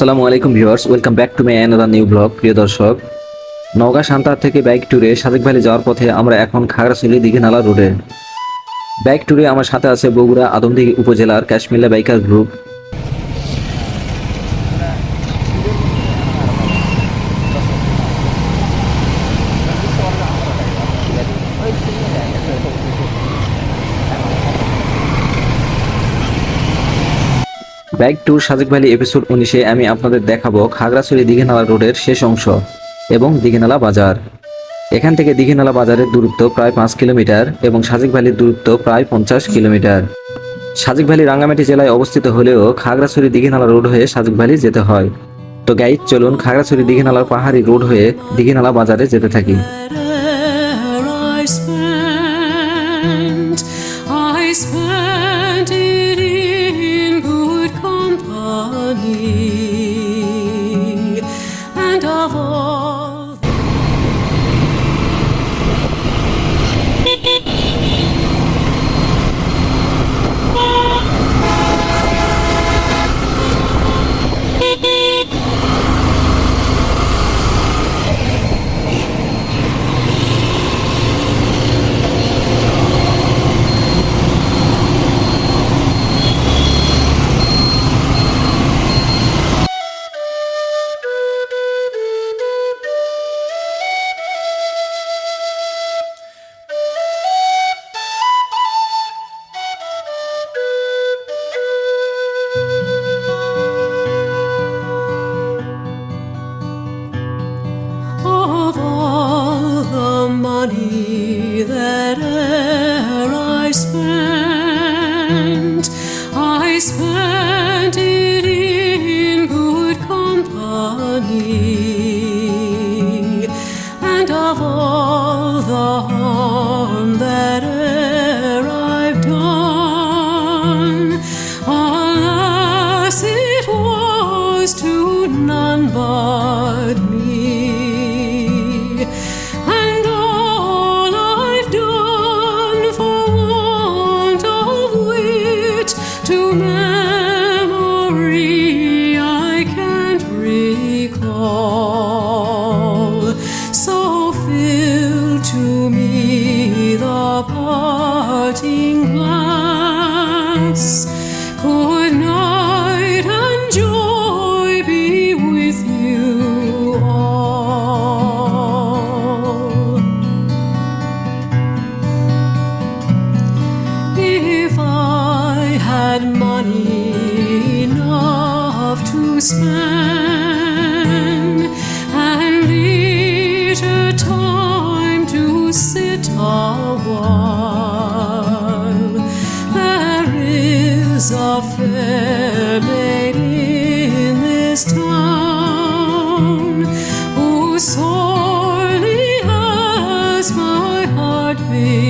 আসসালামু আলাইকুম viewers, welcome back to my another new blog প্রিয় দর্শক। নওগাঁ সান্তার থেকে বাইক ট্যুরে সাদেক ভ্যালি যাওয়ার পথে আমরা এখন খাগড়াছড়ি দিঘি নালা রোডে বাইক ট্যুরে আমার সাথে আছে বগুড়া, আদমদিঘি উপজেলার Kashmila biker group bike tour Sajek valley episode উনিশে আমি আপনাদের দেখাবো খাগড়াছড়ি দিঘিনালা রোডের শেষ অংশ এবং দিঘিনালা বাজার। এখান থেকে দিঘিনালা বাজারের দূরত্ব প্রায় পাঁচ কিলোমিটার এবং সাজেক ভ্যালির দূরত্ব প্রায় পঞ্চাশ কিলোমিটার। সাজেক ভ্যালি রাঙ্গামাটি জেলায় অবস্থিত হলেও খাগড়াছড়ি দিঘিনালা রোড হয়ে সাজেক ভ্যালি যেতে হয়। তো গাইড চলুন খাগড়াছড়ি দিঘিনালার পাহাড়ি রোড হয়ে দিঘিনালা বাজারে যেতে থাকি। on. Spend and time to sit a while, there is a fair in this town who sorely has my heart beguiled.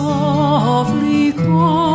softly call.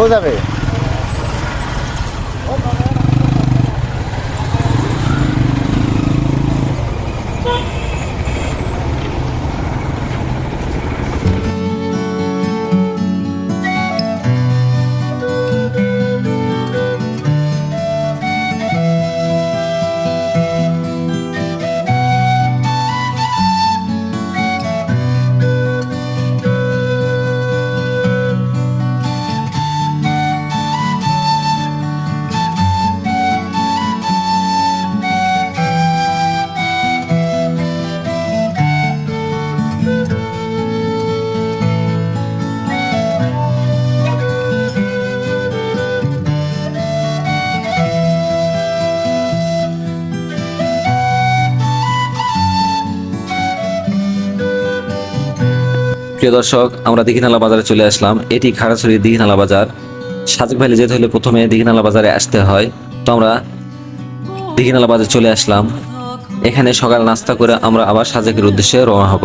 কোথায় যাবে? প্রিয় দর্শক, আমরা দীঘিনালা বাজারে চলে আসলাম। এটি খাড়াছড়ি দিঘিনালা বাজার। সাজেক ভ্যালি যেতে হলে প্রথমে দিঘিনালা বাজারে আসতে হয়, তো আমরা দিঘিনালা বাজারে চলে আসলাম। এখানে সকাল নাস্তা করে আমরা আবার সাজেকের উদ্দেশ্যে রওনা হব।